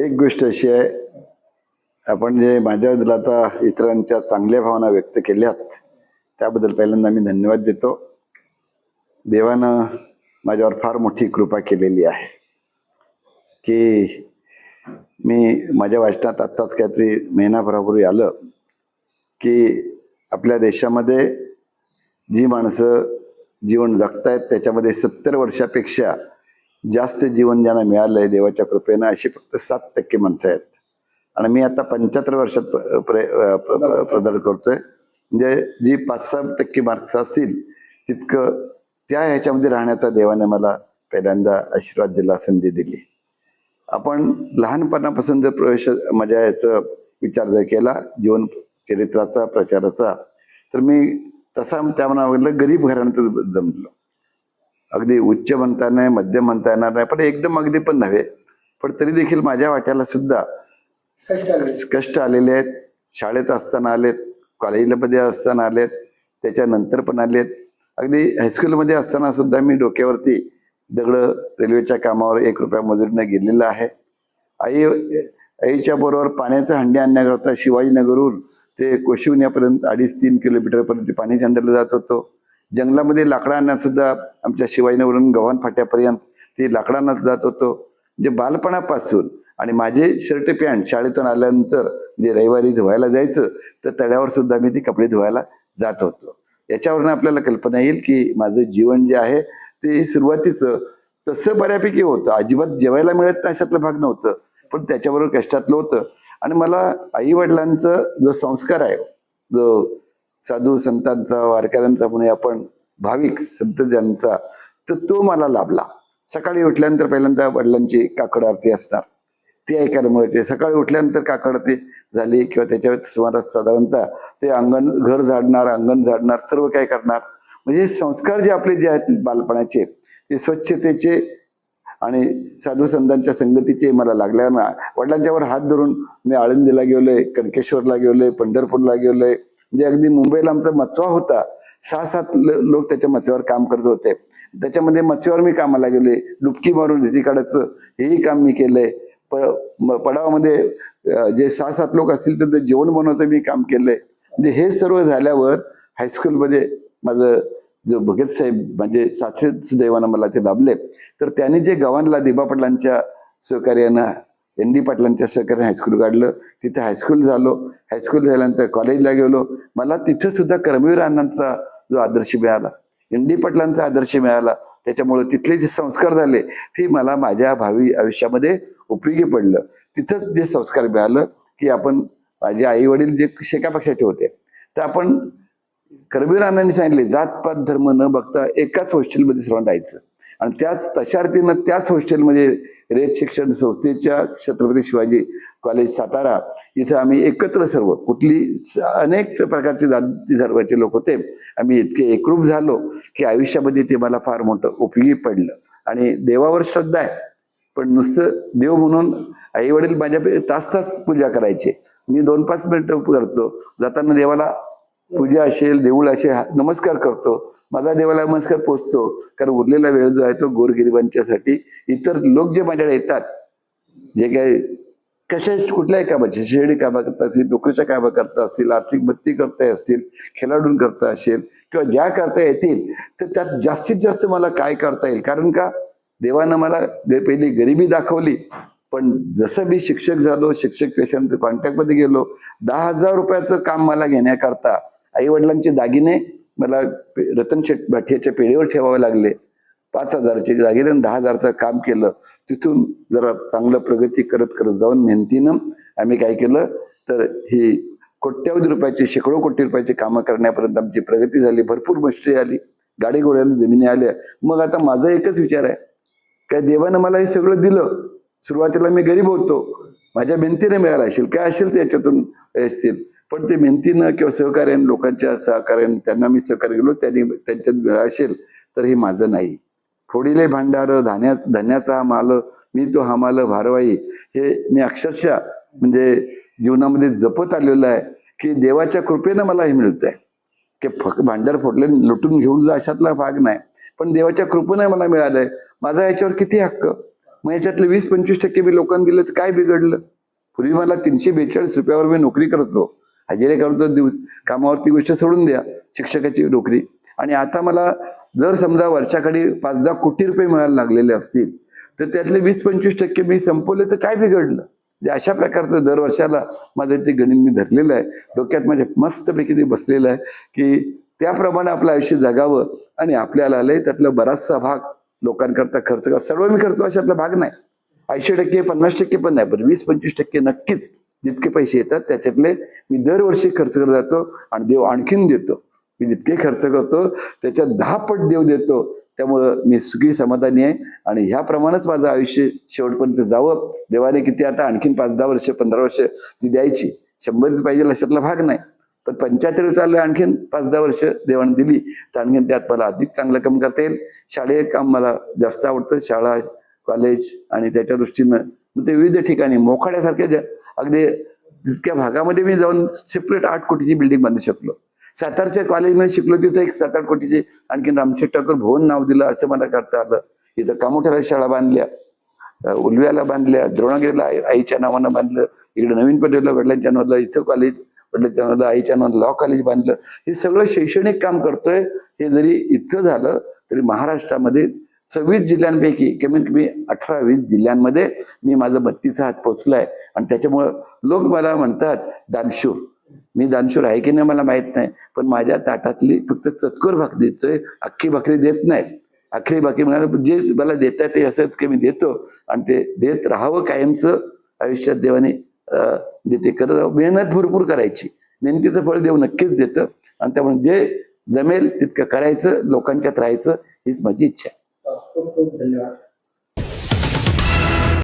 एक गोष्ट अशी आहे आपण जे माझ्याबद्दल आता इतरांच्या चांगल्या भावना व्यक्त केल्यात त्याबद्दल पहिल्यांदा मी धन्यवाद देतो. देवानं माझ्यावर फार मोठी कृपा केलेली आहे की मी माझ्या वाचनात आत्ताच काहीतरी महिनाभरापूर्वी आलं की आपल्या देशामध्ये जी माणसं जीवन जगतायत त्याच्यामध्ये सत्तर वर्षापेक्षा जास्त जीवन ज्यांना मिळालं आहे देवाच्या कृपेनं अशी फक्त सात टक्के माणसं आहेत. आणि मी आता पंच्याहत्तर वर्षात प- प्रे- प्रदान करतोय. म्हणजे जी पाच सहा टक्के माणसं असतील तितकं त्या ह्याच्यामध्ये राहण्याचा देवाने मला पहिल्यांदा आशीर्वाद दिला संधी दिली. आपण लहानपणापासून जर प्रवेश म्हणजे माझ्या याचा विचार जर केला जीवन चरित्राचा प्रचाराचा तर मी तसा त्या मनामधलं गरीब घराण्यात जमलो. अगदी उच्च म्हणता नाही मध्यम म्हणता येणार नाही पण एकदम अगदी पण नव्हे. पण तरी देखील माझ्या वाट्याला सुद्धा कष्ट आलेले आहेत. शाळेत असताना आलेत कॉलेजमध्ये असताना आलेत त्याच्यानंतर पण आलेत. अगदी हायस्कूलमध्ये असताना सुद्धा मी डोक्यावरती दगड रेल्वेच्या कामावर एक रुपया मजुरीनं गेलेलं आहे. आई आईच्या बरोबर पाण्याचं हंडी आणण्याकरता शिवाजीनगरहून ते कोशिवण्यापर्यंत अडीच तीन किलोमीटरपर्यंत पाणी हंडायला जात होतो. जंगलामध्ये लाकडं सुद्धा आमच्या शिवाजीनगरून गव्हाण फाट्यापर्यंत ते लाकडांना जात होतो. म्हणजे बालपणापासून आणि माझे शर्ट पॅन्ट शाळेतून आल्यानंतर जे रविवारी धुवायला जायचं तर तळ्यावर सुद्धा मी ती कपडे धुवायला जात होतो. याच्यावरून आपल्याला कल्पना येईल की माझं जीवन जे आहे ते सुरुवातीचं तसं बऱ्यापैकी होतं. अजिबात जेवायला मिळत नाही अशातलं भाग नव्हतं. पण त्याच्याबरोबर कष्टातलं होतं. आणि मला आई वडिलांचा जो संस्कार आहे जो साधू संतांचा वारकऱ्यांचा म्हणून आपण भाविक संत ज्यांचा तर तो मला लाभला. सकाळी उठल्यानंतर पहिल्यांदा वडिलांची काकड आरती असणार. ती ऐकायला मिळते. सकाळी उठल्यानंतर काकड आरती झाली किंवा त्याच्या सुमारास साधारणतः ते अंगण घर झाडणार अंगण झाडणार सर्व काय करणार. म्हणजे संस्कार जे आपले जे आहेत बालपणाचे ते स्वच्छतेचे आणि साधू संतांच्या संगतीचे मला लागल्या. ना वडिलांच्यावर हात धरून मी आळंदीला गेलोय कणकेश्वरला गेलोय पंढरपूरला गेलोय म्हणजे अगदी मुंबईला आमचा मचवा होता. सहा सात ल- लोक त्याच्या मचव्यावर काम करत होते. त्याच्यामध्ये मचव्यावर मी कामाला गेलोय. डुबकी मारून रेती काढायचं हेही काम मी केलंय. प म- पडावामध्ये जे सहा सात लोक असतील तर ते जेवण बनवायचं मी काम केलंय. म्हणजे हे सर्व झाल्यावर हायस्कूलमध्ये माझं जो भगत साहेब म्हणजे सातशे सुदैवानं मला ते लाभले. तर त्यांनी जे गव्हाणला दिबा पटलांच्या सहकार्यानं एन डी पाटलांच्या सहकार्याने हायस्कूल काढलं तिथे हायस्कूल झालो. हायस्कूल झाल्यानंतर कॉलेजला गेलो. मला तिथं सुद्धा कर्मवीर अण्णांचा जो आदर्श मिळाला एन डी पाटलांचा आदर्श मिळाला त्याच्यामुळे तिथले जे संस्कार झाले ते मला माझ्या भावी आयुष्यामध्ये उपयोगी पडलं. तिथंच जे संस्कार मिळालं की आपण माझे आई वडील जे शेका पक्षाचे होते तर आपण कर्मवीर अण्णांनी सांगितले जात पात धर्म न बघता एकाच हॉस्टेलमध्ये सर्वांना राहायचं. आणि त्याच तशा अर्थीनं त्याच हॉस्टेलमध्ये रेत शिक्षण संस्थेच्या छत्रपती शिवाजी कॉलेज सातारा इथं आम्ही एकत्र सर्व कुठली अनेक प्रकारचे जाती धर्माचे लोक होते आम्ही इतके एकरूप झालो की आयुष्यामध्ये ते मला फार मोठं उपयोगी पडलं. आणि देवावर श्रद्धा आहे पण नुसतं देव म्हणून आई वडील माझ्या तास तास पूजा करायचे. मी दोन पाच मिनिटं करतो जाताना देवाला पूजा असेल देऊळ असेल हा- नमस्कार करतो माझा देवाला नमस्कार पोचतो. कारण उरलेला वेळ जो आहे तो गोरगरिबांच्यासाठी इतर लोक जे माझ्याकडे येतात जे काही कशा कुठल्याही कामाचे शेडी कामं करता असतील नोकरीच्या कामं करता असतील आर्थिक मदती करता असतील खेळाडून करता असेल किंवा ज्या करता येतील तर त्यात जास्तीत जास्त मला काय करता येईल? कारण का? देवानं मला पहिली गरिबी दाखवली. पण जसं मी शिक्षक झालो शिक्षक पेशांत कॉन्टॅक्टमध्ये गेलो दहा हजार रुपयाचं काम मला घेण्याकरता आई वडिलांचे दागिने मला रतन शेट भाटियाच्या पेढीवर ठेवावे लागले. पाच हजारचे जागेने दहा हजारचं काम केलं. तिथून जरा चांगलं प्रगती करत करत जाऊन मेहनतीनं आम्ही काय केलं? तर ही कोट्यावधी रुपयाची शेकडो कोटी रुपयाची कामं करण्यापर्यंत आमची प्रगती झाली. भरपूर मस्ती आली. गाडी घोड्याला जमिनी आल्या. मग आता माझा एकच विचार आहे. काय देवानं मला हे सगळं दिलं? सुरुवातीला मी गरीब होतो. माझ्या भिंतीने मिळाला असेल. काय असेल त्याच्यातून असतील पण ते मेहनतीनं किंवा सहकार्याने लोकांच्या सहकार्याने त्यांना मी सहकार्य केलो त्यांनी त्यांच्यात मिळाला असेल तर हे माझं नाही. फोडीले भांडार धान्या धान्याचा हा माल मी तो हा माल भारवाई हे मी अक्षरशः म्हणजे जीवनामध्ये जपत आलेलो आहे की देवाच्या कृपेनं मला हे मिळतंय. की फक भांडार फोडले लुटून घेऊन जा अशातला भाग नाही. पण देवाच्या कृपेनं मला मिळालंय. माझा याच्यावर किती हक्क? मग याच्यातले वीस पंचवीस टक्के मी लोकांना दिलं तर काय बिघडलं? पूर्वी मला तीनशे बेचाळीस रुपयावर मी नोकरी करतो हजेरी करतो दिवस कामावरती गोष्ट सोडून द्या शिक्षकाची नोकरी. आणि आता मला जर समजा वर्षाकडे पाच दहा कोटी रुपये मिळायला लागलेले असतील तर त्यातले वीस पंचवीस टक्के मी संपवले तर काय बिघडलं? म्हणजे अशा प्रकारचं दर वर्षाला माझं ते गणित मी धरलेलं आहे. डोक्यात माझ्या मस्तपैकी ते बसलेलं आहे की त्याप्रमाणे आपलं आयुष्य जगावं आणि आपल्याला आलंय त्यातला बराचसा भाग लोकांकरता खर्च कर. सर्व मी करतो अशातला भाग नाही. ऐंशी टक्के पन्नास टक्के पण नाही पण वीस पंचवीस टक्के नक्कीच. जितके पैसे येतात त्याच्यातले मी दरवर्षी खर्च करत जातो आणि देव आणखीन देतो. मी जितके खर्च करतो त्याच्यात दहा पट देव देतो. त्यामुळं मी सुखी समाधानी आहे आणि ह्याप्रमाणेच माझं आयुष्य शेवटपर्यंत जावं. देवाने किती आता आणखीन पाच दहा वर्ष पंधरा वर्ष ती द्यायची. शंभरच पाहिजे लक्षातला भाग नाही. पण पंच्याहत्तर चालू आहे आणखीन पाच दहा वर्ष देवाने दिली तर आणखीन त्यात मला अधिक चांगलं काम करता येईल. शाळेय काम मला जास्त आवडतं. शाळा कॉलेज आणि त्याच्या दृष्टीनं मग ते विविध ठिकाणी मोखाड्यासारख्या ज्या अगदी जितक्या भागामध्ये मी जाऊन सेपरेट आठ कोटीची बिल्डिंग बांधू शकलो. सातारच्या कॉलेजमध्ये शिकलो तिथं एक सात आठ कोटीची आणखीन रामशेठ ठाकूर भवन नाव दिलं असं मला करता आलं. इथं कामोठ्याला शाळा बांधल्या उलव्याला बांधल्या द्रोणागिरीला आई- आईच्या नावानं बांधलं इकडे नवीन पटेलला वडिलांच्या नावाला इथं कॉलेज वडिलांच्या नावाला आईच्या नावाला लॉ कॉलेज बांधलं. हे सगळं शैक्षणिक काम करतोय हे जरी इथं झालं तरी महाराष्ट्रामध्ये सव्वीस जिल्ह्यांपैकी कमीत कमी अठरा वीस जिल्ह्यांमध्ये मी माझं बत्तीचा हात पोचलाय. आणि त्याच्यामुळं लोक मला म्हणतात दानशूर. मी दानशूर आहे की नाही मला माहीत नाही पण माझ्या ताटातली फक्त चतकोर भाकरी देतोय अख्खी भाकरी देत नाही अख्खी भाकरी म्हणाला जे मला देतात ते असं की मी देतो आणि ते देत राहावं कायमचं. आयुष्यात देवाने देते करत मेहनत भरपूर करायची. मेहनतीचं फळ देव नक्कीच देतं. आणि त्यामुळे जे जमेल तितकं करायचं लोकांच्यात राहायचं हीच माझी इच्छा आहे. खूप खूप धन्यवाद.